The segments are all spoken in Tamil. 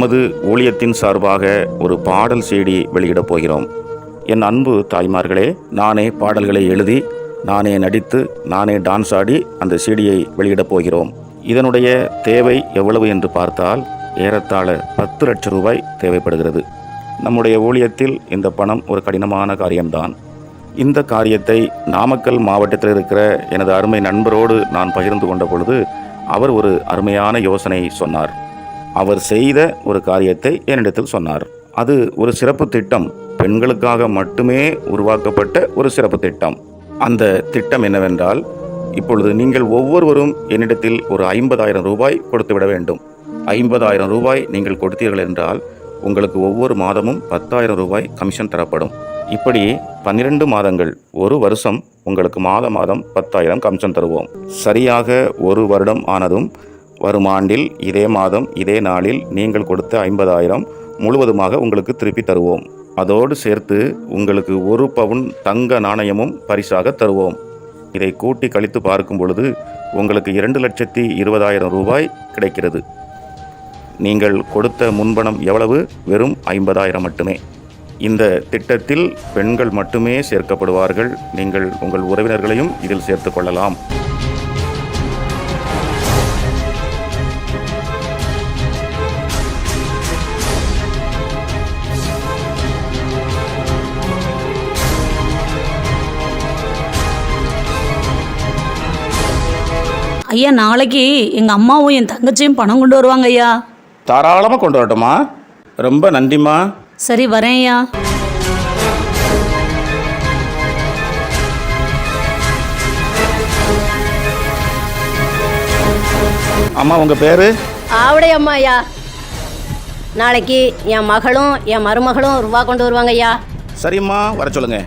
நமது ஊழியத்தின் சார்பாக ஒரு பாடல் செய்தி வெளியிடப் போகிறோம். என் அன்பு தாய்மார்களே நானே பாடல்களை எழுதி நானே நடித்து நானே டான்ஸ் ஆடி அந்த சீடியை வெளியிடப் போகிறோம். இதனுடைய தேவை எவ்வளவு என்று பார்த்தால் ஏறத்தாழ பத்து லட்சம் ரூபாய் தேவைப்படுகிறது. நம்முடைய ஊழியத்தில் இந்த பணம் ஒரு கடினமான காரியம்தான். இந்த காரியத்தை நாமக்கல் மாவட்டத்தில் இருக்கிற எனது அருமை நண்பரோடு நான் பகிர்ந்து கொண்ட பொழுது அவர் ஒரு அருமையான யோசனை சொன்னார். அவர் செய்த ஒரு காரியத்தை என்னிடத்தில் சொன்னார். அது ஒரு சிறப்பு திட்டம். பெண்களுக்காக மட்டுமே உருவாக்கப்பட்ட ஒரு சிறப்பு திட்டம். அந்த திட்டம் என்னவென்றால் இப்பொழுது நீங்கள் ஒவ்வொருவரும் என்னிடத்தில் ஒரு ஐம்பதாயிரம் ரூபாய் கொடுத்துவிட வேண்டும். ஐம்பதாயிரம் ரூபாய் நீங்கள் கொடுத்தீர்கள் என்றால் உங்களுக்கு ஒவ்வொரு மாதமும் பத்தாயிரம் ரூபாய் கமிஷன் தரப்படும். இப்படி பன்னிரண்டு மாதங்கள் ஒரு வருஷம் உங்களுக்கு மாத மாதம் பத்தாயிரம் கமிஷன் தருவோம். சரியாக ஒரு வருடம் ஆனதும் வரும் ஆண்டில் இதே மாதம் இதே நாளில் நீங்கள் கொடுத்த ஐம்பதாயிரம் முழுவதுமாக உங்களுக்கு திருப்பி தருவோம். அதோடு சேர்த்து உங்களுக்கு ஒரு பவுன் தங்க நாணயமும் பரிசாக தருவோம். இதை கூட்டி கழித்து பார்க்கும் பொழுது உங்களுக்கு இரண்டு லட்சத்தி இருபதாயிரம் ரூபாய் கிடைக்கிறது. நீங்கள் கொடுத்த முன்பணம் எவ்வளவு? வெறும் ஐம்பதாயிரம் மட்டுமே. இந்த திட்டத்தில் பெண்கள் மட்டுமே சேர்க்கப்படுவார்கள். நீங்கள் உங்கள் உறவினர்களையும் இதில் சேர்த்து கொள்ளலாம். ஐயா நாளைக்கு எங்கள் அம்மாவும் என் தங்கச்சியும் பணம் கொண்டு வருவாங்க ஐயா. தாராளமாக கொண்டு வரட்டுமா ரொம்ப நன்றிம்மா. சரி வரேன் ஐயா. அம்மா உங்கள் பேர்? ஆவுடைய அம்மா ஐயா. நாளைக்கு என் மகளும் என் மருமகளும் ரூபா கொண்டு வருவாங்க ஐயா. சரிம்மா வர சொல்லுங்க.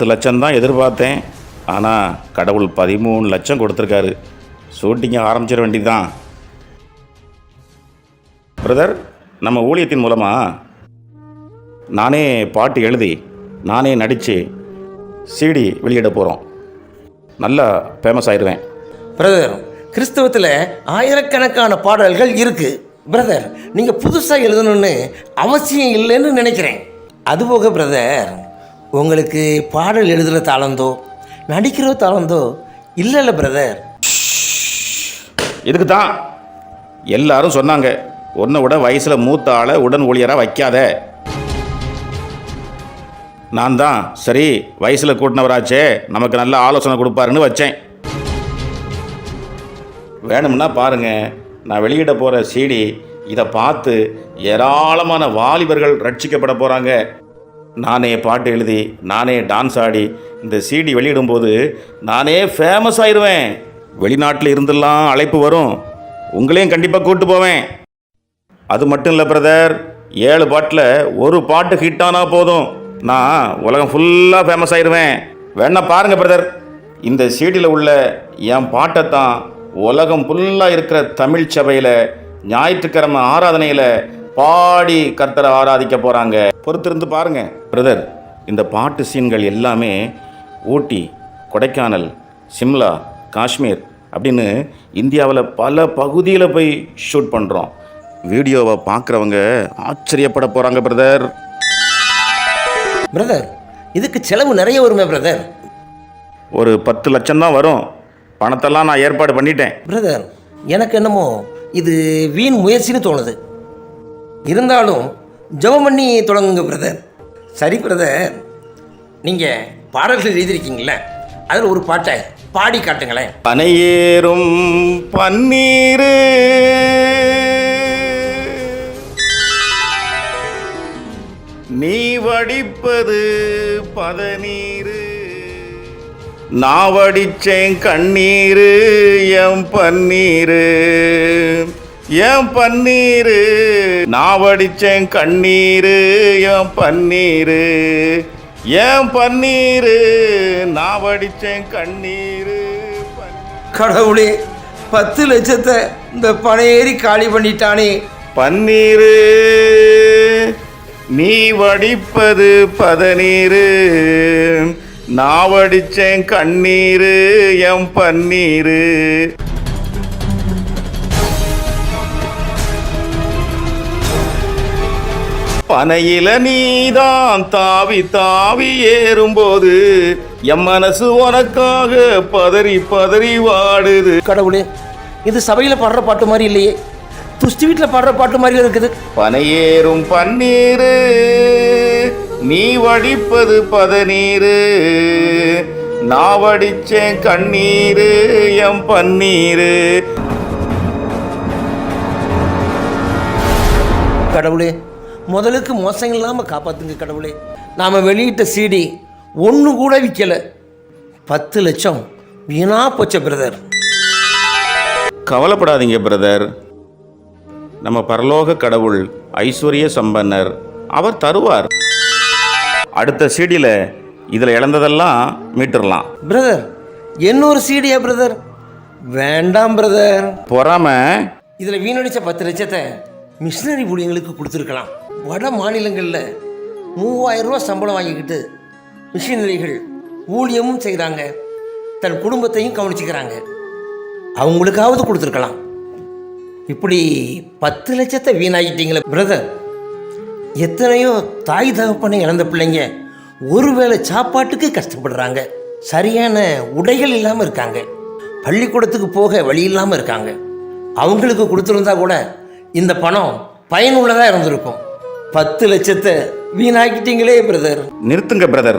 பத்து லட்சம் தான் எதிர்பார்த்தேன். ஆனால் கடவுள் பதிமூணு லட்சம் கொடுத்துருக்காரு. ஷூட்டிங்கை ஆரம்பிச்சிட வேண்டியதுதான். பிரதர் நம்ம ஊழியத்தின் மூலமாக நானே பாட்டு எழுதி நானே நடித்து சிடி வெளியிட போகிறோம் நல்லா ஃபேமஸ் ஆயிடுவேன் பிரதர் கிறிஸ்தவத்தில் ஆயிரக்கணக்கான பாடல்கள் இருக்குது பிரதர் நீங்கள் புதுசாக எழுதணும்னு அவசியம் இல்லைன்னு நினைக்கிறேன். அதுபோக பிரதர் உங்களுக்கு பாடல் எழுதுகிற தாளந்தோ நடிக்கிற தாளந்தோ இல்லைல்ல பிரதர் இதுக்கு தான் எல்லாரும் சொன்னாங்க உன்னை விட வயசில் மூத்த ஆளை உடன் ஊழியராக வைக்காத. நான் தான் சரி வயசில் கூட்டினவராச்சே நமக்கு நல்ல ஆலோசனை கொடுப்பாருன்னு வச்சேன். வேணும்னா பாருங்க நான் வெளியிட போகிற சீடி இதை பார்த்து ஏராளமான வாலிபர்கள் ரட்சிக்கப்பட போகிறாங்க நானே பாட்டு எழுதி நானே டான்ஸ் ஆடி இந்த சிடி வெளியிடும்போது நானே ஃபேமஸ் ஆயிடுவேன் வெளிநாட்டில் இருந்தெல்லாம் அழைப்பு வரும். உங்களையும் கண்டிப்பாக கூட்டு போவேன். அது மட்டும் இல்லை பிரதர் ஏழு பாட்டில் ஒரு பாட்டு ஹிட் ஆனால் போதும். நான் உலகம் ஃபுல்லாக ஃபேமஸ் ஆயிடுவேன் வேணா பாருங்க பிரதர் இந்த சீடியில் உள்ள என் பாட்டை தான் உலகம் ஃபுல்லாக இருக்கிற தமிழ் சபையில் ஞாயிற்றுக்கிழமை ஆராதனையில் பாடி கர்த்தரை ஆராதிக்க போகிறாங்க பொறுத்திருந்து பாருங்க பிரதர் இந்த பாட்டு சீன்கள் எல்லாமே ஊட்டி கொடைக்கானல் சிம்லா காஷ்மீர் அப்படின்னு இந்தியாவில் பல பகுதியில் போய் ஷூட் பண்ணுறோம் வீடியோவை பார்க்குறவங்க ஆச்சரியப்பட போகிறாங்க பிரதர் பிரதர் இதுக்கு செலவு நிறைய வருமே பிரதர் ஒரு பத்து லட்சம் தான் வரும். பணத்தெல்லாம் நான் ஏற்பாடு பண்ணிட்டேன். பிரதர் எனக்கு என்னமோ இது வீண் முயற்சின்னு தோணுது. இருந்தாலும் ஜெபம் பண்ணி தொடங்குங்க பிரதர் சரி பிரதர் நீங்கள் பாடல்கள் எழுதியிருக்கீங்களே அதில் ஒரு பாட்டை பாடி காட்டுங்களேன். பனையேறும் பன்னீர். நீ வடிப்பது பதநீர். நான் வடிச்சேன் கண்ணீர் எம் பன்னீர். என் பன்னீரு நான் வடிச்சேன் கண்ணீரு என் பன்னீரு. என் பன்னீரு நான் வடிச்சேன் கண்ணீரு. கடவுளே பத்து லட்சத்தை இந்த பனையேறி காலி பண்ணிட்டானே. பன்னீரு நீ வடிப்பது பதநீரு. நான் வடிச்சேன் கண்ணீரு என் பன்னீரு. பனையில நீதான் தாவி தாவி ஏறும்போது என் மனசு உனக்காக பதறி பதறி வாடுது. கடவுளே இது சபையில் பாடுற பாட்டு மாதிரி இல்லையே. துஷ்டி வீட்டில் பாடுற பாட்டு மாதிரி இருக்குது. பனையேறும் பன்னீரு நீ வடிப்பது பதநீரு. நான் வடிச்சேன் கண்ணீரு எம் பன்னீரு. கடவுளே முதலுக்கு மோசம் இல்லாமல் காப்பாத்துங்க கடவுளே. நாம் வெளியிட்ட சிடி ஒன்று கூட விற்கலை பத்து லட்சம் வீணா போச்ச பிரதர் கவலைப்படாதீங்க பிரதர் நம்ம பரலோக கடவுள் ஐஸ்வர்ய சம்பன்னர் அவர் தருவார். அடுத்த சீடியில் இதில் இழந்ததெல்லாம் மீட்டுறலாம். பிரதர் இன்னொரு சீடியா பிரதர் வேண்டாம் பிரதர் பொறாம. இதில் வீணடிச்ச பத்து லட்சத்தை மிஷினரி ஊழியங்களுக்கு கொடுத்துருக்கலாம். வட மாநிலங்களில் மூவாயிரம் ரூபா சம்பளம் வாங்கிக்கிட்டு மிஷினரிகள் ஊழியமும் செய்கிறாங்க தன் குடும்பத்தையும் கவனிச்சுக்கிறாங்க. அவங்களுக்காவது கொடுத்துருக்கலாம். இப்படி பத்து லட்சத்தை வீணாகிட்டீங்களே பிரதர் எத்தனையோ தாய் தகப்பனை இழந்த பிள்ளைங்க ஒருவேளை சாப்பாட்டுக்கு கஷ்டப்படுறாங்க. சரியான உடைகள் இல்லாமல் இருக்காங்க. பள்ளிக்கூடத்துக்கு போக வழி இல்லாமல் இருக்காங்க. அவங்களுக்கு கொடுத்துருந்தா கூட இந்த பணம் பயனுள்ளதாக இருந்திருக்கும். பத்து லட்சத்தை வீணாக்கிட்டீங்களே பிரதர் நிறுத்துங்க பிரதர்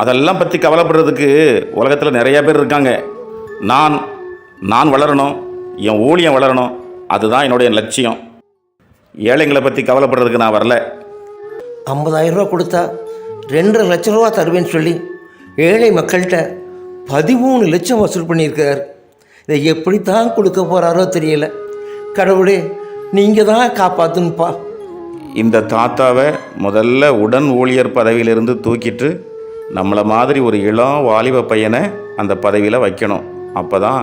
அதெல்லாம் பற்றி கவலைப்படுறதுக்கு உலகத்தில் நிறைய பேர் இருக்காங்க. நான் நான் வளரணும் என் ஊழியம் வளரணும் அதுதான் என்னுடைய லட்சியம். ஏழைங்களை பற்றி கவலைப்படுறதுக்கு நான் வரல. ஐம்பதாயிரம் ரூபா கொடுத்தா ரெண்டரை லட்சம் ரூபா தருவேன்னு சொல்லி ஏழை மக்கள்கிட்ட பதிமூணு லட்சம் வசூல் பண்ணியிருக்கார். இதை எப்படி தான் கொடுக்க போகிறாரோ தெரியல. கடவுளே நீங்கள் தான் காப்பாற்றுங்கப்பா இந்த தாத்தாவை முதல்ல உடன் ஊழியர் பதவியிலிருந்து தூக்கிட்டு நம்மளை மாதிரி ஒரு இளம் வாலிப பையனை அந்த பதவியில் வைக்கணும். அப்போ தான்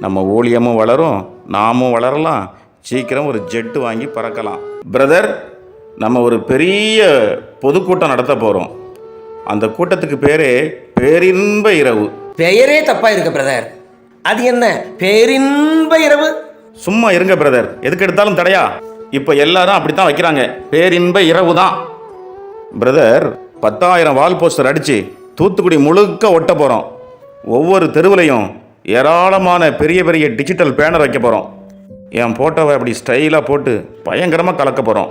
நம்ம ஊழியமும் வளரும் நாமும் வளரலாம். சீக்கிரம் ஒரு ஜெட்டு வாங்கி பறக்கலாம். பிரதர் நம்ம ஒரு பெரிய பொதுக்கூட்டம் நடத்த போகிறோம் அந்த கூட்டத்துக்கு பேரே பேரின்ப இரவு. பெயரே தப்பாக இருக்கு பிரதர் அது என்ன? பேரின்ப இரவு? சும்மா இருங்க பிரதர் எதுக்கு எடுத்தாலும் தடையா? இப்போ எல்லாரும் அப்படி தான் வைக்கிறாங்க. பேரின்ப இரவு தான் பிரதர் பத்தாயிரம் வால் போஸ்டர் அடித்து தூத்துக்குடி முழுக்க ஒட்ட போகிறோம் ஒவ்வொரு தெருவுலையும் ஏராளமான பெரிய பெரிய டிஜிட்டல் பேனர் வைக்க போகிறோம் என் ஃபோட்டோவை அப்படி ஸ்டைலாக போட்டு பயங்கரமாக கலக்க போகிறோம்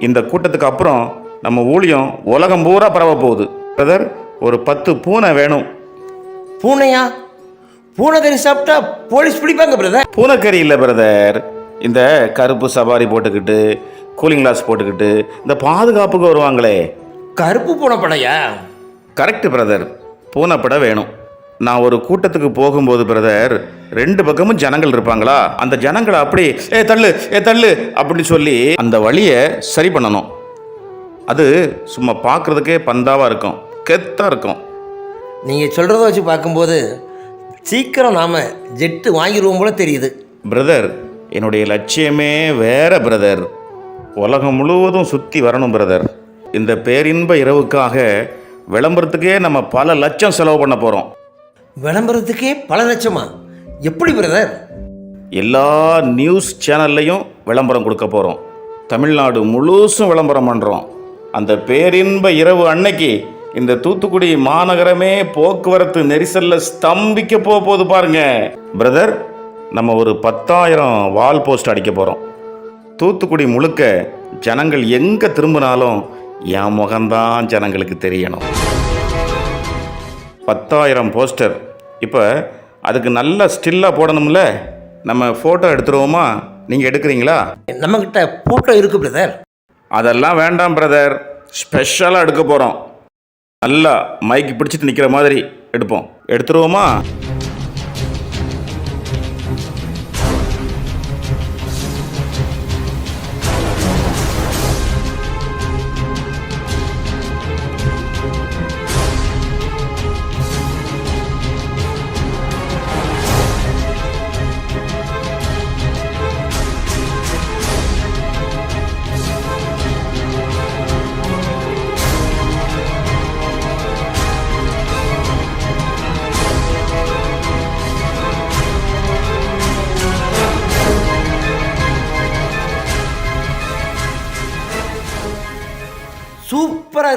இந்த கூட்டத்துக்கு அப்புறம் நம்ம ஊழியம் உலகம் பூரா பரவ போகுது. பிரதர் ஒரு பத்து பூனை வேணும். பூனையா? பூனைக்கறி சாப்பிட்டா போலீஸ் பிடிப்பாங்க பிரதர் பூனைக்கறி இல்லை பிரதர் இந்த கருப்பு சவாரி போட்டுக்கிட்டு கூலிங் கிளாஸ் போட்டுக்கிட்டு இந்த பாதுகாப்புக்கு வருவாங்களே. கருப்பு பூனை படையா? கரெக்ட் பிரதர் பூனைப்படை வேணும். நான் ஒரு கூட்டத்துக்கு போகும்போது பிரதர் ரெண்டு பக்கமும் ஜனங்கள் இருப்பாங்களா? அந்த ஜனங்களை அப்படி ஏ தள்ளு ஏ தள்ளு அப்படின்னு சொல்லி அந்த வழியை சரி பண்ணணும். அது சும்மா பார்க்குறதுக்கே பந்தாவாக இருக்கும். கெத்தாக இருக்கும். நீங்கள் சொல்கிறத வச்சு பார்க்கும்போது சீக்கிரம் நாம் ஜெட்டு வாங்கிடுவோம் போல தெரியுது. பிரதர் என்னுடைய லட்சியமே வேற பிரதர் உலகம் முழுவதும் சுற்றி வரணும் பிரதர் இந்த பேரின்ப இரவுக்காக விளம்பரத்துக்கே நம்ம பல லட்சம் செலவு பண்ண போகிறோம் விளம்பரத்துக்கே பல லட்சமா? எப்படி பிரதர் எல்லா நியூஸ் சேனல்லையும் விளம்பரம் கொடுக்க போகிறோம் தமிழ்நாடு முழுசும் விளம்பரம் பண்ணுறோம் அந்த பேரின்ப இரவு அன்னைக்கு இந்த தூத்துக்குடி மாநகரமே போக்குவரத்து நெரிசலில் ஸ்தம்பிக்க போக போகுது பாருங்க பிரதர் நம்ம ஒரு பத்தாயிரம் வால் போஸ்ட் அடிக்க போகிறோம் தூத்துக்குடி முழுக்க ஜனங்கள் எங்கே திரும்பினாலும் என் முகம்தான் ஜனங்களுக்கு தெரியணும். பத்தாயிரம் போஸ்டர். இப்போ அதுக்கு நல்ல ஸ்டில்லாக போடணும்ல? நம்ம ஃபோட்டோ எடுத்துருவோமா? நீங்கள் எடுக்கிறீங்களா? நம்மக்கிட்ட ஃபோட்டோ இருக்குது பிரதர். அதெல்லாம் வேண்டாம் பிரதர். ஸ்பெஷலாக எடுக்க போகிறோம் நல்லா மைக்கு பிடிச்சிட்டு நிற்கிற மாதிரி எடுப்போம். எடுத்துருவோமா?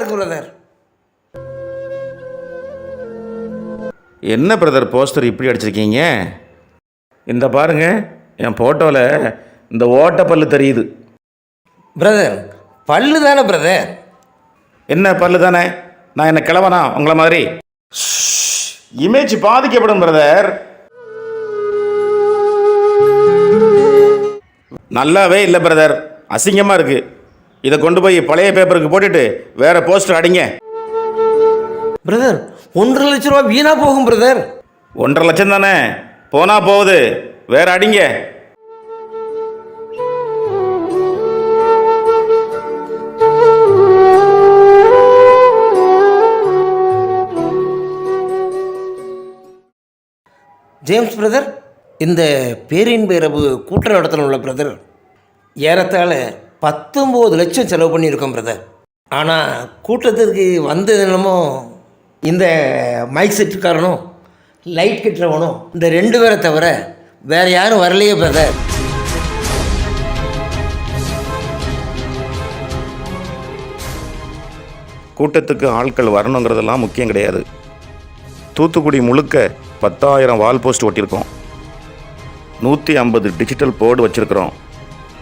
சூப்பராக இருக்கு பிரதர் என்ன பிரதர் போஸ்டர் இப்படி அடிச்சிருக்கீங்க? இந்த பாருங்க என் ஃபோட்டோவில் இந்த ஓட்டப்பல்லு தெரியுது. பிரதர் பல்லு தானே பிரதர் என்ன பல்லு தானே? நான் என்ன கிழவனா? உங்களை மாதிரி? இமேஜ் பாதிக்கப்படும் பிரதர் நல்லாவே இல்லை பிரதர் அசிங்கமாக இருக்கு. இதை கொண்டு போய் பழைய பேப்பருக்கு போட்டுட்டு வேற போஸ்டர் அடிங்க. பிரதர் ஒன்றரை லட்ச ரூபா வீணாக போகும் பிரதர் ஒன்றரை லட்சம் தானே? போனா போகுது. வேற அடிங்க. ஜேம்ஸ் பிரதர் இந்த பேரின்ப இரவு கூட்டம் நடத்தணும்ல பிரதர் ஏறத்தாழ பத்தொம்போது லட்சம் செலவு பண்ணியிருக்கோம் பிரதர் ஆனால் கூட்டத்திற்கு வந்தது என்னமோ இந்த மைக் செட்டுக்காரனும் லைட் கட்டுறவனும் இந்த ரெண்டு பேரை தவிர வேறு யாரும் வரலையே பிரதர் கூட்டத்துக்கு ஆட்கள் வரணுங்கிறதெல்லாம் முக்கியம் கிடையாது. தூத்துக்குடி முழுக்க பத்தாயிரம் வால் போஸ்ட் ஒட்டியிருக்கோம். நூற்றி ஐம்பது டிஜிட்டல் போர்டு வச்சுருக்கிறோம்.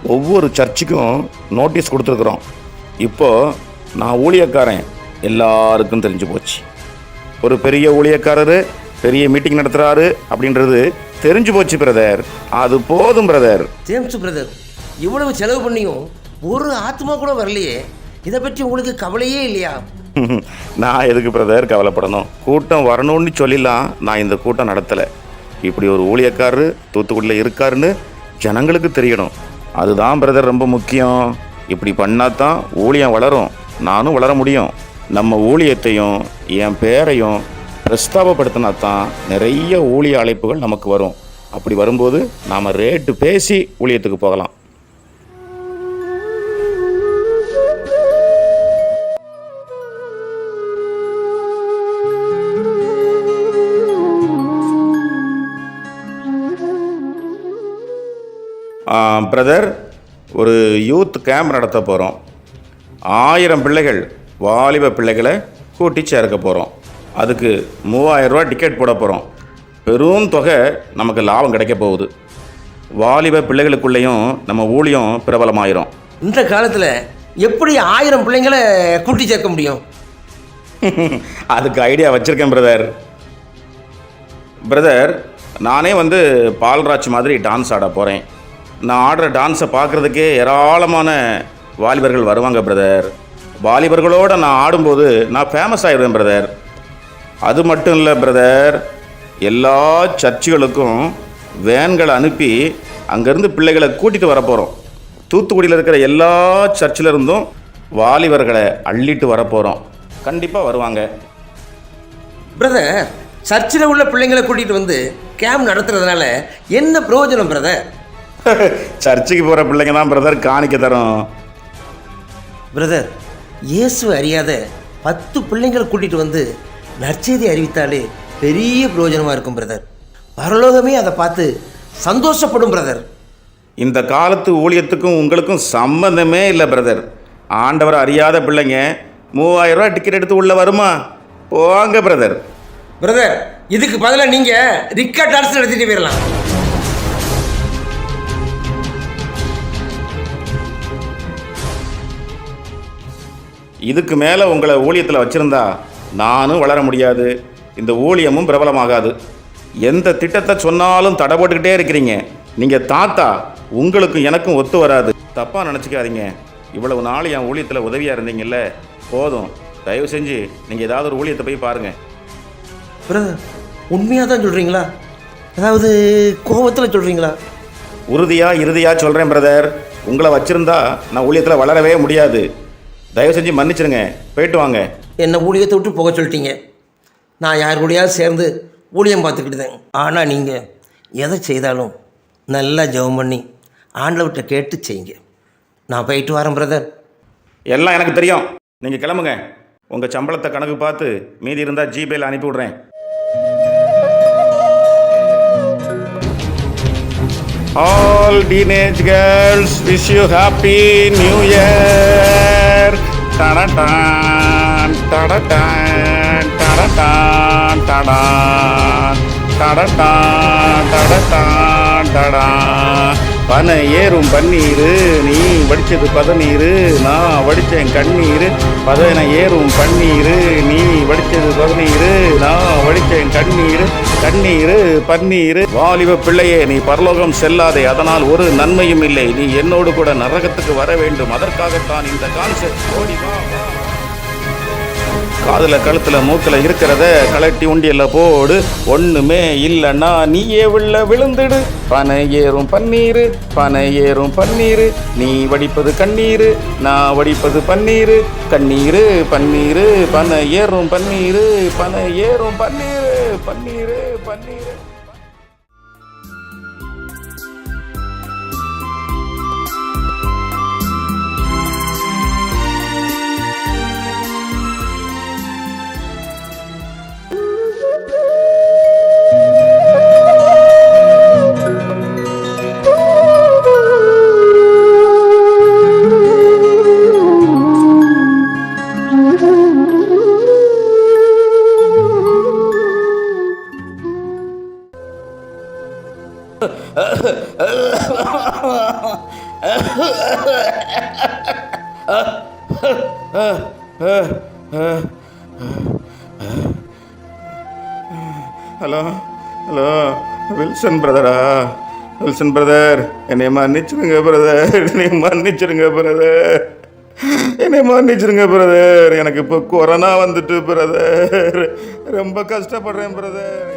ஒவ்வொரு சர்ச்சுக்கும் நோட்டீஸ் கொடுத்துருக்குறோம். இப்போது நான் ஊழியக்காரன். எல்லாருக்கும் தெரிஞ்சு போச்சு. ஒரு பெரிய ஊழியக்காரரு பெரிய மீட்டிங் நடத்துகிறாரு அப்படின்றது தெரிஞ்சு போச்சு பிரதர் அது போதும் பிரதர் ஜேம்ஸ் பிரதர் இவ்வளவு செலவு பண்ணியும் ஒரு ஆத்மா கூட வரலையே. இதை பற்றி உங்களுக்கு கவலையே இல்லையா? நான் எதுக்கு பிரதர் கவலைப்படணும்? கூட்டம் வரணும்னு சொல்லிலாம் நான் இந்த கூட்டம் நடத்தலை. இப்படி ஒரு ஊழியக்காரரு தூத்துக்குடியில் இருக்காருன்னு ஜனங்களுக்கு தெரியணும். அதுதான் பிரதர் ரொம்ப முக்கியம். இப்படி பண்ணால் தான் ஊழியம் வளரும். நானும் வளர முடியும். நம்ம ஊழியத்தையும் என் பேரையும் பிரஸ்தாபப்படுத்தினா தான் நிறைய ஊழிய அழைப்புகள் நமக்கு வரும். அப்படி வரும்போது நாம் ரேட்டு பேசி ஊழியத்துக்கு போகலாம். பிரதர் ஒரு யூத் கேம்ப் நடத்த போகிறோம் ஆயிரம் பிள்ளைகள் வாலிப பிள்ளைகளை கூட்டி சேர்க்க போகிறோம் அதுக்கு மூவாயிரம் ரூபாய் டிக்கெட் போட போகிறோம் பெரும் தொகை நமக்கு லாபம் கிடைக்க போகுது. வாலிப பிள்ளைகளுக்குள்ளேயும் நம்ம ஊழியம் பிரபலமாயிரும். இந்த காலத்தில் எப்படி ஆயிரம் பிள்ளைங்களை கூட்டி சேர்க்க முடியும்? அதுக்கு ஐடியா வச்சுருக்கேன் பிரதர். பிரதர் நானே வந்து பால்ராஜ் மாதிரி டான்ஸ் ஆட போகிறேன் நான் ஆடுற டான்ஸை பார்க்குறதுக்கே ஏராளமான வாலிபர்கள் வருவாங்க பிரதர் வாலிபர்களோடு நான் ஆடும்போது நான் ஃபேமஸ் ஆகிடுவேன் பிரதர் அது மட்டும் இல்லை பிரதர் எல்லா சர்ச்சுகளுக்கும் வேன்களை அனுப்பி அங்கேருந்து பிள்ளைகளை கூட்டிகிட்டு வர போகிறோம் தூத்துக்குடியில் இருக்கிற எல்லா சர்ச்சில் இருந்தும் வாலிபர்களை அள்ளிட்டு வர போகிறோம் கண்டிப்பாக வருவாங்க. பிரதர் சர்ச்சில் உள்ள பிள்ளைங்களை கூட்டிகிட்டு வந்து கேம்ப் நடத்துறதுனால என்ன பிரயோஜனம் பிரதர் சர்ச்சுக்கு போகிற பிள்ளைங்க தான் பிரதர் காணிக்க தரும். பிரதர் இயேசு அறியாத பத்து பிள்ளைங்களை கூட்டிகிட்டு வந்து நற்செய்தி அறிவித்தாலே பெரிய பிரயோஜனமாக இருக்கும் பிரதர் பரலோகமே அதை பார்த்து சந்தோஷப்படும் பிரதர் இந்த காலத்து ஊழியத்துக்கும் உங்களுக்கும் சம்மந்தமே இல்லை பிரதர் ஆண்டவர் அறியாத பிள்ளைங்க மூவாயிரம் ரூபாய் டிக்கெட் எடுத்து உள்ள வருமா? போங்க பிரதர் பிரதர் இதுக்கு பதிலாக நீங்கள் ரிக்கா டான்ஸ் நடத்திட்டு போயிடலாம் இதுக்கு மேலே உங்களை ஊழியத்தில் வச்சுருந்தா நானும் வளர முடியாது. இந்த ஊழியமும் பிரபலமாகாது. எந்த திட்டத்தை சொன்னாலும் தடை போட்டுக்கிட்டே இருக்கிறீங்க. நீங்கள் தாத்தா உங்களுக்கும் எனக்கும் ஒத்து வராது. தப்பாக நினச்சிக்காதீங்க. இவ்வளவு நாள் என் ஊழியத்தில் உதவியாக இருந்தீங்கல்ல? போதும். தயவு செஞ்சு நீங்கள் ஏதாவது ஒரு ஊழியத்தை போய் பாருங்கள் பிரதர் உண்மையாக தான் சொல்கிறீங்களா அதாவது கோபத்தில் சொல்கிறீங்களா உறுதியாக இறுதியாக சொல்கிறேன் பிரதர். உங்களை வச்சிருந்தா நான் ஊழியத்தில் வளரவே முடியாது. தயவு செஞ்சு மன்னிச்சிருங்க. போயிட்டு வாங்க. என்னை ஊழியத்தை விட்டு போக சொல்லிட்டீங்க. நான் யார் கூடயாவது சேர்ந்து ஊழியம் பார்த்துக்கிட்டேன் ஆனால் நீங்கள் எதை செய்தாலும் நல்லா ஜெபம் பண்ணி ஆண்டவர்கிட்ட கேட்டு செய்யுங்க. நான் போயிட்டு வரேன் பிரதர். எல்லாம் எனக்கு தெரியும். நீங்கள் கிளம்புங்க. உங்கள் சம்பளத்தை கணக்கு பார்த்து மீதி இருந்தால் ஜிபேல அனுப்பி விட்றேன் all teenage girls wish you happy new year டடடான் டடடான் டடடான் டடான் டடடான் டடடான் டடான் பனை ஏறும் பன்னீர் நீ வடித்தது பதநீர் நான் வடித்தேன் கண்ணீர். பதனை ஏறும் பன்னீர் நீ வடித்தது பதநீர் நான் வடித்தேன் கண்ணீர். கண்ணீர் பன்னீர். வாலிப பிள்ளையே நீ பரலோகம் செல்லாதே அதனால் ஒரு நன்மையும் இல்லை. நீ என்னோடு கூட நரகத்துக்கு வர வேண்டும். அதற்காகத்தான் இந்த கான்செப்ட் ஓடி வா. காதில் கழுத்தில் மூக்கில் இருக்கிறத கலட்டி உண்டியில் போடு. ஒன்றுமே இல்லைன்னா நீயே உள்ள விழுந்துடு. பனை ஏறும் பன்னீர் பனை ஏறும் பன்னீர். நீ வடிப்பது கண்ணீர் நான் வடிப்பது பன்னீர். கண்ணீர் பன்னீர் பனை ஏறும் பன்னீர் பனை ஏறும் பன்னீர் பன்னீர் பன்னீர். வில்சன் பிரதரா வில்சன் பிரதர் என்னை மன்னிச்சிருங்க பிரதர் என்னை மன்னிச்சிருங்க பிரதர் என்னை மன்னிச்சிருங்க பிரதர் எனக்கு இப்போ கொரோனா வந்துட்டு பிரதர் ரொம்ப கஷ்டப்படுறேன் brother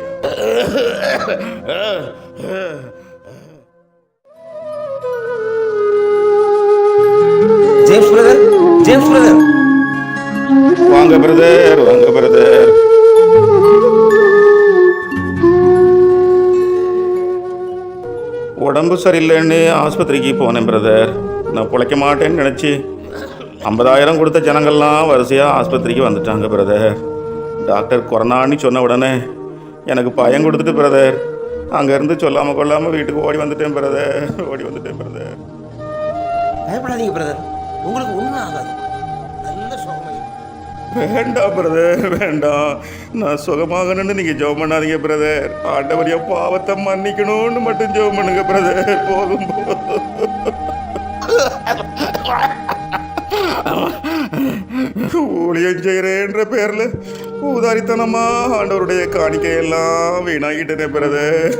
James brother James brother வாங்க பிரதர் வாங்க பிரதர் உடம்பு சரியில்லைன்னு ஆஸ்பத்திரிக்கு போனேன் பிரதர் நான் பிழைக்க மாட்டேன்னு நினச்சி ஐம்பதாயிரம் கொடுத்த ஜனங்கள்லாம் வரிசையாக ஆஸ்பத்திரிக்கு வந்துட்டாங்க பிரதர் டாக்டர் கொரோனான்னு சொன்ன உடனே எனக்கு பயம் கொடுத்துட்டு பிரதர் அங்கேருந்து சொல்லாமல் கொள்ளாமல் வீட்டுக்கு ஓடி வந்துட்டேன் பிரதர் ஓடி வந்துட்டேன் பிரதர் பயப்படாதீங்க பிரதர் உங்களுக்கு ஒன்றும் ஆகாது. வேண்டாம் பிரதர் வேண்டாம். நான் சுகமாகணும்னு நீங்கள் ஜெபம் பண்ணாதீங்க பிரதர் ஆண்டவர் என் பாவத்தை மன்னிக்கணும்னு மட்டும் ஜெபம் பண்ணுங்க பிரதர் போதும் ஊழியம் செய்கிறேன்ற பேரில் ஊதாரித்தனமா ஆண்டவருடைய காணிக்கையெல்லாம் வீணாகிட்டேனே பிரதர்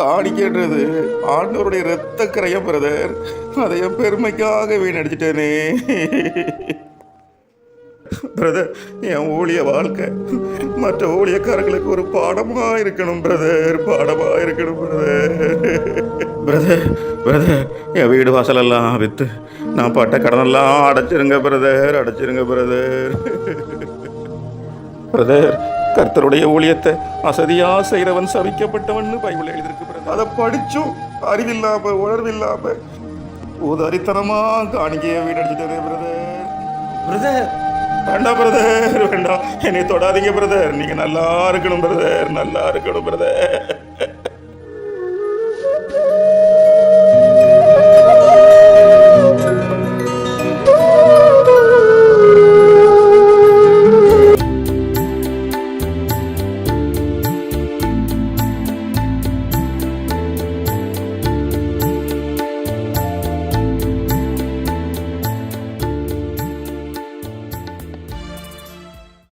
காணிக்கன்றது. ஆண்டவருடைய இரத்த கரையம் பிரதர் அதை என் பெருமைக்காக வீணடிச்சிட்டேனே. பிரதர் என் ஊழிய வாழ்க்கை மற்ற ஊழியக்காரர்களுக்கு ஒரு பாடமா இருக்கணும் பிரதர் பாடமா இருக்கணும் பிரதர். பிரதர் பிரதர் என் வீடு வாசலெல்லாம் விற்று நான் பட்ட கடனெல்லாம் அடைச்சிருங்க பிரதர் அடைச்சிருங்க பிரதர். பிரதர் கர்த்தருடைய ஊழியத்தை அசதியா செய்கிறவன் சபிக்கப்பட்டவன் பைபிள் எழுதியிருக்கு அதை படிச்சும் அறிவில்லாம உணர்வில்லாம உதரித்தனமா காணிக்கைய வீடடிச்சிட்டே பிரதர் பிரதர் வேண்டாம் பிரதர் வேண்டாம். என்னை தொடாதீங்க பிரதர் நீங்க நல்லா இருக்கணும் பிரதர் நல்லா இருக்கணும் பிரதர்